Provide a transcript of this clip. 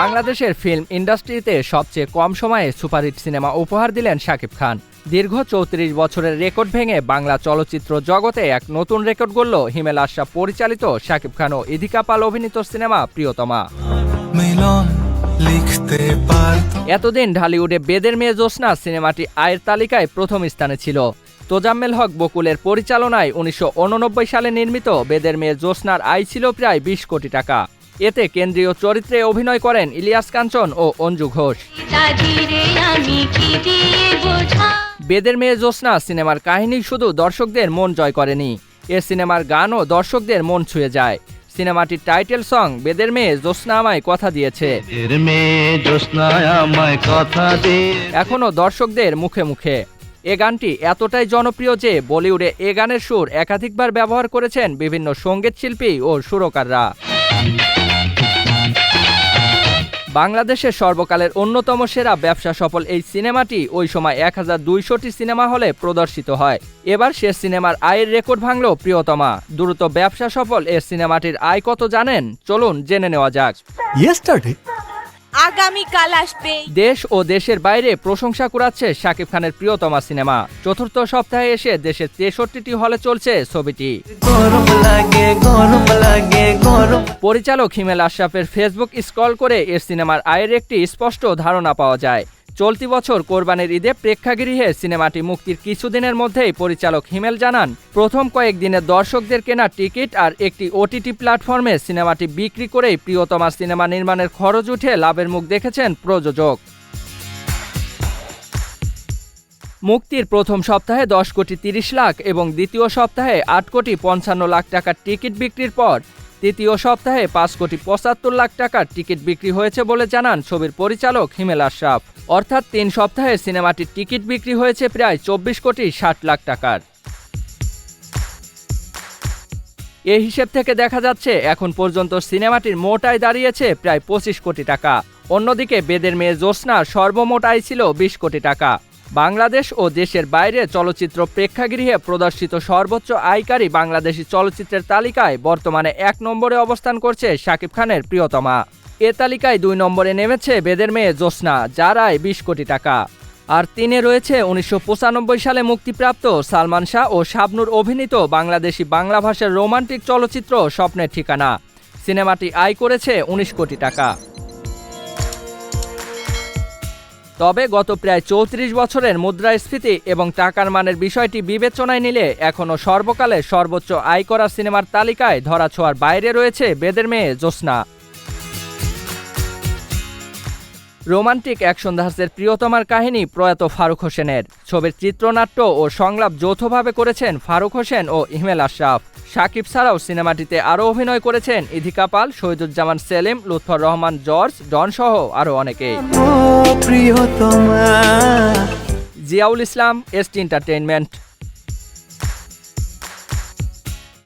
বাংলাদেশের ফিল্ম ইন্ডাস্ট্রিতে সবচেয়ে কম সময়ে সুপারহিট সিনেমা উপহার দিলেন শাকিব খান। দীর্ঘ চৌত্রিশ বছরের রেকর্ড ভেঙে বাংলা চলচ্চিত্র জগতে এক নতুন রেকর্ড গড়ল হিমেল আশা পরিচালিত শাকিব খান ও ইধিকা পাল অভিনীত সিনেমা প্রিয়তমা। এতদিন ঢালিউডে বেদের মেয়ে জ্যোৎস্না সিনেমাটি আয়ের তালিকায় প্রথম স্থানে ছিল। তোজাম্মেল হক বকুলের পরিচালনায় উনিশশো উননব্বই সালে নির্মিত বেদের মেয়ে জ্যোৎস্নার আয় ছিল প্রায় বিশ কোটি টাকা। এতে কেন্দ্রীয় চরিত্রে অভিনয় করেন ইলিয়াস কাঞ্চন ও অঞ্জু ঘোষ। জাজিরে আমি কি দিয়ে বোঝা বেদের মেয়ে জ্যোৎস্না সিনেমার কাহিনী শুধু দর্শকদের মন জয় করেনি এ সিনেমার গানও দর্শকদের মন ছুঁয়ে যায়। সিনেমাটির টাইটেল সং বেদের মেয়ে জ্যোৎস্না আমায় কথা দিয়েছে। এখনও দর্শকদের মুখে মুখে। এ গানটি এতটাই জনপ্রিয় যে বলিউডে এ গানের সুর একাধিকবার ব্যবহার করেছেন বিভিন্ন সংগীত শিল্পী ও সুরকাররা। বাংলাদেশের সর্বকালের অন্যতম সেরা ব্যবসা সফল এই সিনেমাটি ওই সময় এক হাজার দুইশোটি সিনেমা হলে প্রদর্শিত হয়। এবার সে সিনেমার আয়ের রেকর্ড ভাঙল প্রিয়তমা। দ্রুত ব্যবসা সফল এ সিনেমাটির আয় কত জানেন? চলুন জেনে নেওয়া যাক। আগামীকাল আসবে। দেশ ও দেশের বাইরে প্রশংসা কুড়াচ্ছে শাকিব খানের প্রিয়তমা সিনেমা। চতুর্থ সপ্তাহে এসে দেশের তেষট্টিটি হলে চলছে ছবিটি। পরিচালক হিমেল আশরাফের ফেসবুক স্কল করে এর সিনেমার আয়ের একটি স্পষ্ট ধারণা পাওয়া যায়। চলতি বছর কোরবানির ঈদে প্রেক্ষাগৃহে সিনেমাটি মুক্তির কিছুদিনের মধ্যেই পরিচালক হিমেল জানান, প্রথম কয়েকদিনে দর্শকদের কেনা টিকিট আর একটি ওটিটি প্ল্যাটফর্মে সিনেমাটি বিক্রি করেই প্রিয়তমা সিনেমা নির্মাণের খরচ উঠে লাভের মুখ দেখেছেন প্রযোজক। মুক্তির প্রথম সপ্তাহে দশ কোটি তিরিশ লাখ এবং দ্বিতীয় সপ্তাহে আট কোটি পঞ্চান্ন লাখ টাকার টিকিট বিক্রির পর তৃতীয় সপ্তাহে পাঁচ কোটি পঁচাত্তর লাখ টাকার টিকিট বিক্রি হয়েছে বলে জানান ছবির পরিচালক হিমেল আশরাফ। অর্থাৎ তিন সপ্তাহে সিনেমাটির টিকিট বিক্রি হয়েছে প্রায় চব্বিশ কোটি ষাট লাখ টাকার। এই হিসেব থেকে দেখা যাচ্ছে, এখন পর্যন্ত সিনেমাটির মোট আয় দাঁড়িয়েছে প্রায় পঁচিশ কোটি টাকা। অন্যদিকে বেদের মেয়ে জ্যোৎস্নার সর্বমোট আয় ছিল বিশ কোটি টাকা। বাংলাদেশ ও দেশের বাইরে চলচ্চিত্র প্রেক্ষাগৃহে প্রদর্শিত সর্বোচ্চ আয়কারী বাংলাদেশি চলচ্চিত্রের তালিকায় বর্তমানে এক নম্বরে অবস্থান করছে শাকিব খানের প্রিয়তমা। এ তালিকায় দুই নম্বরে নেমেছে বেদের মেয়ে জ্যোৎস্না, যার আয় বিশ কোটি টাকা। আর তিনে রয়েছে উনিশশো পঁচানব্বই সালে মুক্তিপ্রাপ্ত সালমান শাহ ও শাবনুর অভিনীত বাংলাদেশি বাংলা ভাষার রোমান্টিক চলচ্চিত্র স্বপ্নের ঠিকানা। সিনেমাটি আয় করেছে উনিশ কোটি টাকা। তবে গত প্রায় চৌত্রিশ বছরের মুদ্রাস্ফীতি এবং টাকার মানের বিষয়টি বিবেচনায় নিলে এখনও সর্বকালে সর্বোচ্চ আয় করা সিনেমার তালিকায় ধরাছোঁয়ার বাইরে রয়েছে বেদের মেয়ে জ্যোৎস্না। রোমান্টিক অ্যাকশন ধাঁচের প্রিয়তমার কাহিনী প্রয়াত ফারুক হোসেনের। ছবির চিত্রনাট্য ও সংলাপ যৌথভাবে করেছেন ফারুক হোসেন ও ইহমেল আশরাফ। সাকিব ছাড়াও সিনেমাটিতে আরও অভিনয় করেছেন ইধিকা পাল শহীদুজ্জামান সেলিম লুৎফর রহমান জর্জ ডন সহ আরও অনেকেই। ও জিয়াউল ইসলাম এসটি এন্টারটেইনমেন্ট।